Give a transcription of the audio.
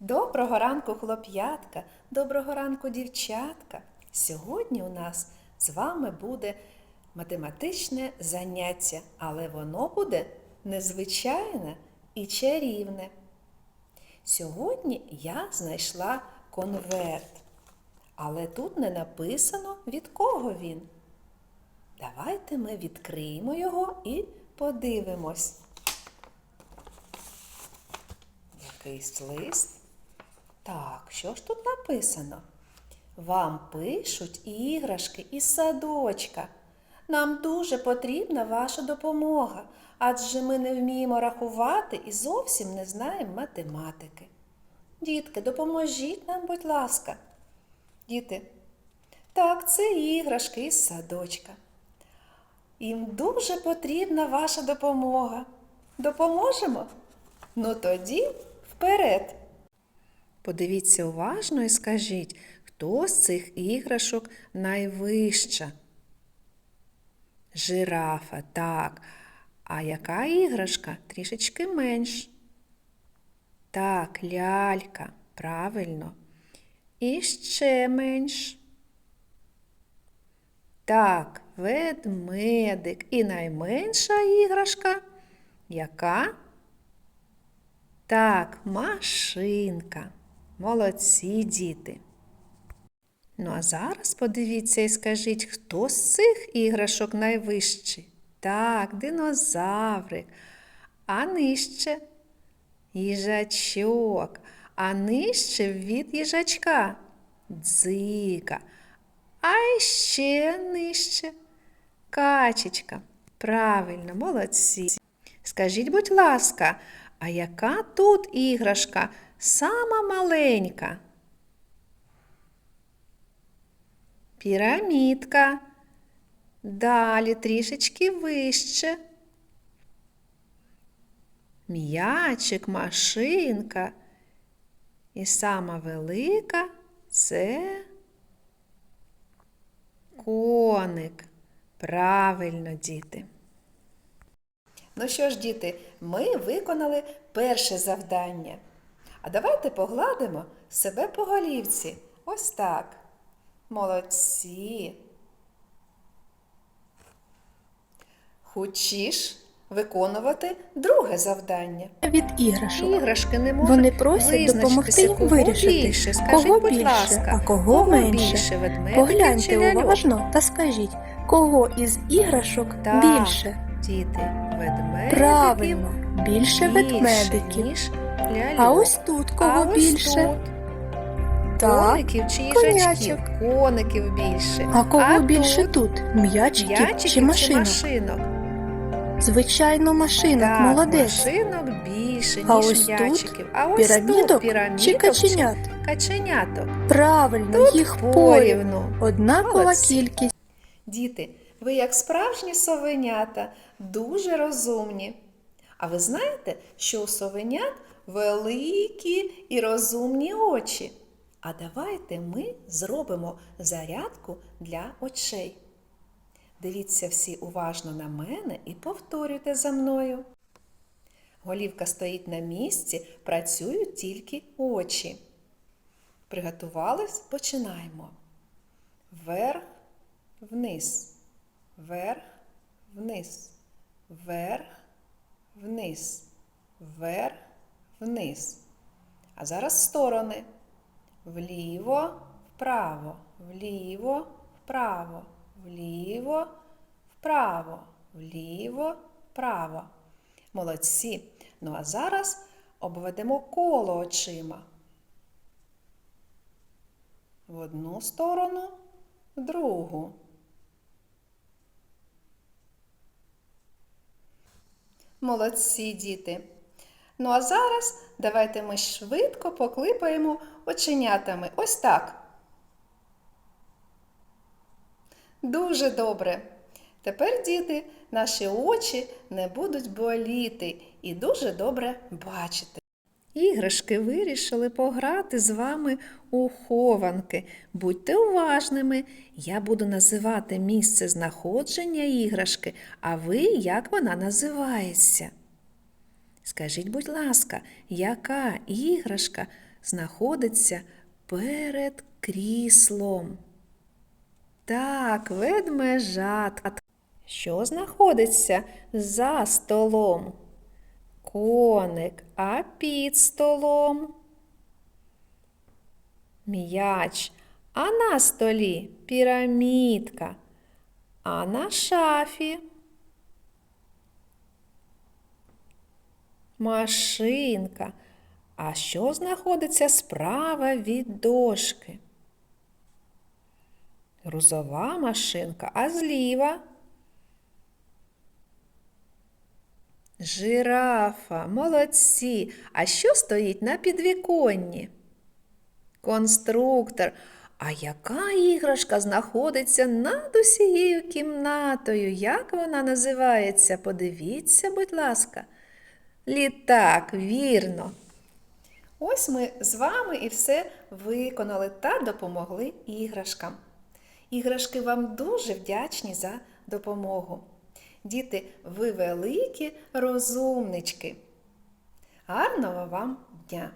Доброго ранку, хлоп'ятка, доброго ранку, дівчатка. Сьогодні у нас з вами буде математичне заняття, але воно буде незвичайне і чарівне. Сьогодні я знайшла конверт, але тут не написано, від кого він. Давайте ми відкриємо його і подивимось. Якийсь лист. Так, що ж тут написано? Вам пишуть іграшки із садочка. Нам дуже потрібна ваша допомога, адже ми не вміємо рахувати і зовсім не знаємо математики. Дітки, допоможіть нам, будь ласка. Діти, так, це іграшки із садочка. Їм дуже потрібна ваша допомога. Допоможемо? Ну тоді вперед. Подивіться уважно і скажіть, хто з цих іграшок найвища? Жирафа, так. А яка іграшка трішечки менш? Так, лялька, правильно. І ще менш. Так, ведмедик. І найменша іграшка. Яка? Так, машинка. Молодці діти. Ну, а зараз подивіться і скажіть, хто з цих іграшок найвищий? Так, динозаврик. А нижче їжачок. А нижче від їжачка дзика. А ще нижче качечка. Правильно, молодці. Скажіть, будь ласка, а яка тут іграшка сама маленька? Пірамідка. Далі трішечки вище. М'ячик, машинка. І сама велика це коник. Правильно, діти. Ну що ж, діти, ми виконали перше завдання. А давайте погладимо себе по голівці. Ось так. Молодці. Хочеш виконувати друге завдання. від іграшок. Іграшки не можуть Вони просять допомогти їм кого вирішити, більше. Скажіть, кого будь більше, ласка, а кого менше. більше ведмедиків чи Погляньте уважно та скажіть, кого із іграшок Так. більше? Діти, ведмедиків Правильно, більше більше, ведмедиків. ніж. А ось тут кого А ось більше? тут Так. Коників чи їжачків? Коників більше. А кого більше тут? тут? М'ячиків чи машинок? машинок? Звичайно, машинок, так, молодець. машинок більше, А ніж ось тут м'ячиків. А ось Пірамідок тут пірамідок чи каченят? каченяток. Правильно, їх порівну. Порівну. Однакова Молодці. кількість. Діти, ви як справжні совенята, дуже розумні. А ви знаєте, що у совенят великі і розумні очі. А давайте ми зробимо зарядку для очей. Дивіться всі уважно на мене і повторюйте за мною. Голівка стоїть на місці, працюють тільки очі. Приготувались? Починаємо. Вверх, вниз, вверх, вниз, вверх, вниз, вверх, вниз. А зараз сторони. Вліво, вправо, вліво, вправо, вліво, вправо, вліво, вправо. Молодці. Ну а зараз обведемо коло очима. В одну сторону, в другу. Молодці, діти. Ну а зараз давайте ми швидко поклипаємо оченятами. Ось так. Дуже добре. Тепер, діти, наші очі не будуть боліти і дуже добре бачити. Іграшки вирішили пограти з вами у хованки. Будьте уважними. Я буду називати місце знаходження іграшки, а ви як вона називається. Скажіть, будь ласка, яка іграшка знаходиться перед кріслом? Так, ведмежатка. Що знаходиться за столом? Коник, а під столом? М'яч, а на столі пірамідка, а на шафі машинка. А що знаходиться справа від дошки? Грузова машинка, а зліва жирафа, молодці. А що стоїть на підвіконні? Конструктор. А яка іграшка знаходиться над усією кімнатою? Як вона називається? Подивіться, будь ласка. Літак, вірно. Ось ми з вами і все виконали та допомогли іграшкам. Іграшки вам дуже вдячні за допомогу. Діти, ви великі розумнички. Гарного вам дня!